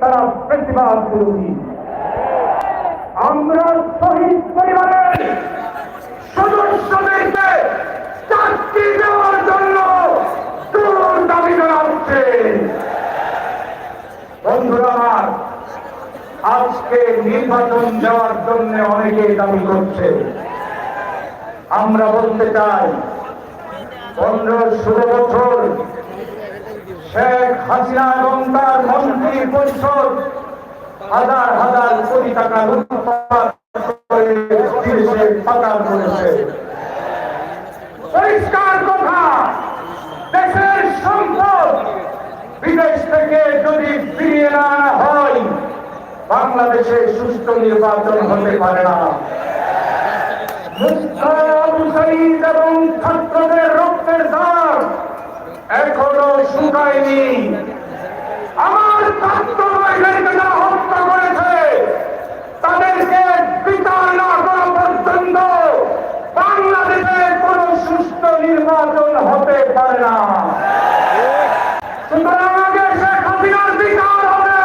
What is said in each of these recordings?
তারা প্রতিবাদ বিরোধী আমরা শহীদ পরিবারের সদস্যদেরকে চাকরি দেওয়ার জন্য জোর দাবি জানাচ্ছে। বন্ধুরা আজকে নির্বাচন দেওয়ার জন্য অনেকে দাবি করছে। আমরা বলতে চাই, পনেরো ষোলো বছর শেখ হাসিনা এবং তার মন্ত্রী পরিষদ হাজার হাজার কোটি টাকা পরিষ্কার কথা, দেশের সম্পদ বিদেশ থেকে যদি ফিরিয়ে না হয়, বাংলাদেশে সুষ্ঠু নির্বাচন হতে পারে না। এবং ছাত্রদের রক্তের দাগ এখনও শুকায়নি। আমার ছাত্র হত্যা করেছে তাদেরকে বিচার না করা পর্যন্ত বাংলাদেশে কোন সুষ্ঠু নির্বাচন হতে পারে না সুতরাং আগে শেখ হাসিনার বিচার হবে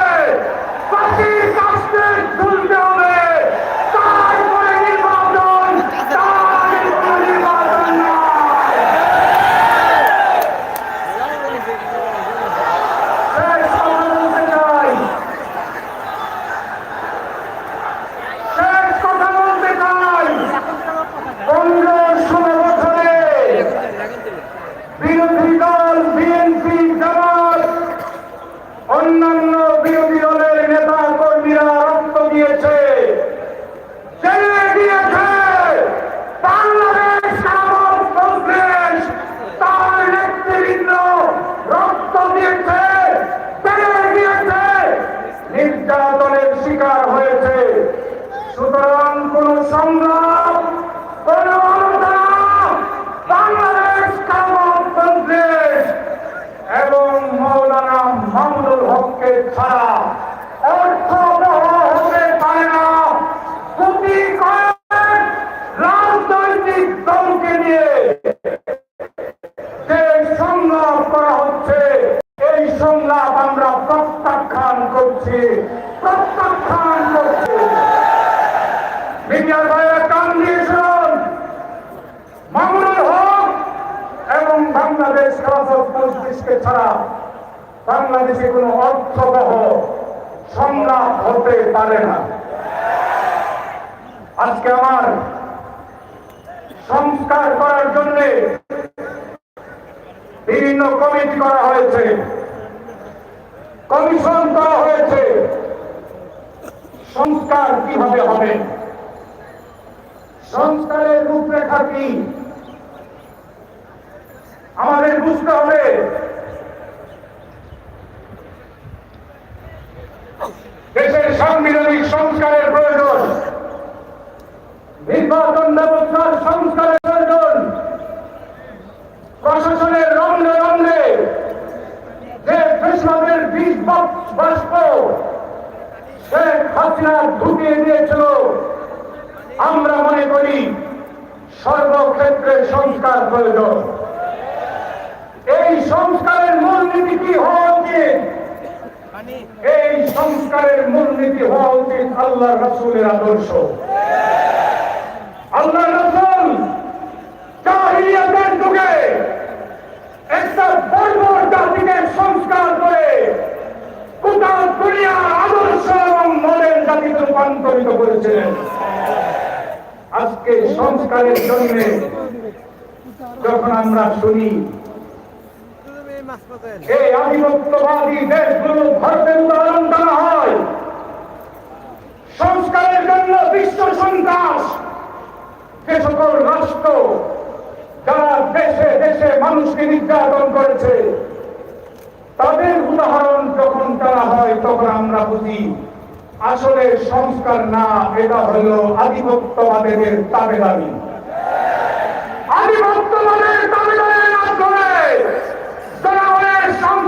ফাঁসির কাস্তে ঝুলতে হবে তারপরে নির্বাচন তারপরে নির্বাচন নয় শেষ কথা বলতে চাই শেষ কথা বলতে চাই পনেরো ষোলো বছরে বিরোধী দল বিএনপি জামাত অন্যান্য বিরোধী দলের নেতা কর্মীরা রক্ত দিয়েছে ছেড়ে দিয়েছে বাংলাদেশ নামক কংগ্রেস তার নেতৃবৃন্দ রক্ত দিয়েছে ছেড়ে দিয়েছে নির্যাতনের শিকার হয়েছে সুতরাং কোন সংগ্রাম কোন আলোচনা বাংলাদেশ নামক কংগ্রেস এবং মৌলানা মামুনুল হককে ছাড়া অর্থ হতে পারে না কোটি কয়েক রাজনৈতিক দলকে নিয়ে যে সংলাপ করা হচ্ছে এই সংলাপ আমরা প্রত্যাখ্যান করছি। প্রত্যাখ্যান করছি। বাংলাদেশ কোনো অর্থবহ সংলাপ হতে পারে না। আজকে আমার সংস্কার করার জন্য বিভিন্ন কমিটি করা হয়েছে। কমিশন করা হয়েছে। সংস্কার কীভাবে হবে? সংস্কারের রূপরেখা কি? আমাদের বুঝতে হবে। দেশের সাংবিধানিক সংস্কারের প্রয়োজন। নির্বাচন ব্যবস্থার সংস্কারের প্রয়োজন। প্রশাসনের রন্ধে রন্ধে যে কৃষ্ণদের বীজ বাষ্প শেখ হাসিনা ঢুকিয়ে দিয়েছিল, আমরা মনে করি সর্বক্ষেত্রে সংস্কার প্রয়োজন। এই সংস্কারের মূলনীতি কি হওয়া উচিত? এই সংস্কারের মূলনীতি হওয়া উচিত আল্লাহ রসুলের আদর্শ। আল্লাহ রসুল জাহিলিয়াতের যুগে একটা বর্বর জাতিকে সংস্কার করে দুনিয়ার আদর্শ এবং মডেল রূপান্তরিত করেছিলেন। আজকে সংস্কারের জন্য যখন আমরা শুনি এই আধিপত্যবাদী দেশগুলো ভারতের উদাহরণ দেওয়া হয়। সংস্কারের জন্য বিশ্ব সন্ত্রাস। যে সকল রাষ্ট্র যারা দেশে দেশে মানুষকে নির্যাতন করেছে, তাদের উদাহরণ যখন দেওয়া হয়, তখন আমরা বুঝি, আসলে সংস্কার না, এটা হল আধিপত্যবাদের তাবেদারি।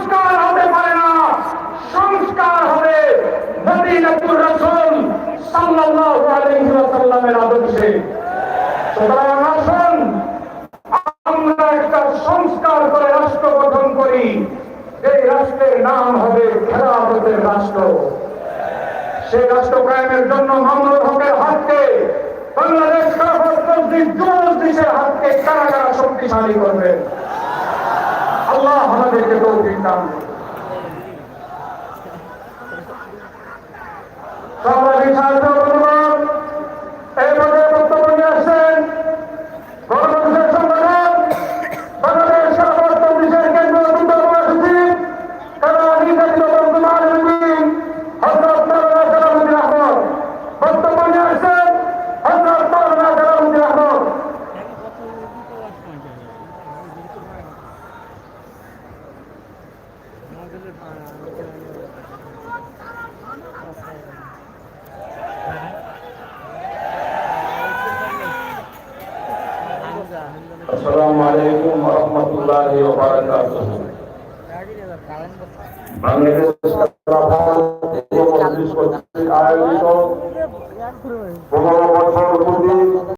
সংস্কার হতে পারে না। সংস্কার হবে মদিনাতুর রাসূল সাল্লাল্লাহু আলাইহি ওয়াসাল্লামের আদর্শে। সুতরাং আসুন, আমরা একটা সংস্কার করে রাষ্ট্র গঠন করি। এই রাষ্ট্রের নাম হবে খেলাফতের রাষ্ট্র। সেই রাষ্ট্র কায়েমের জন্য মামলুর হকের হাতকে বাংলাদেশ খেলাফত মসজিদ জোর দিশে হাতকে কারা কারা শক্তিশালী করবে। আমাদেরকে তৌফিক দান করুন আলাইকুম রহমতুল্লাহি ওয়া বারাকাতুহু। বাংলাদেশ আয়োজিত। পনেরো বছর পূর্বে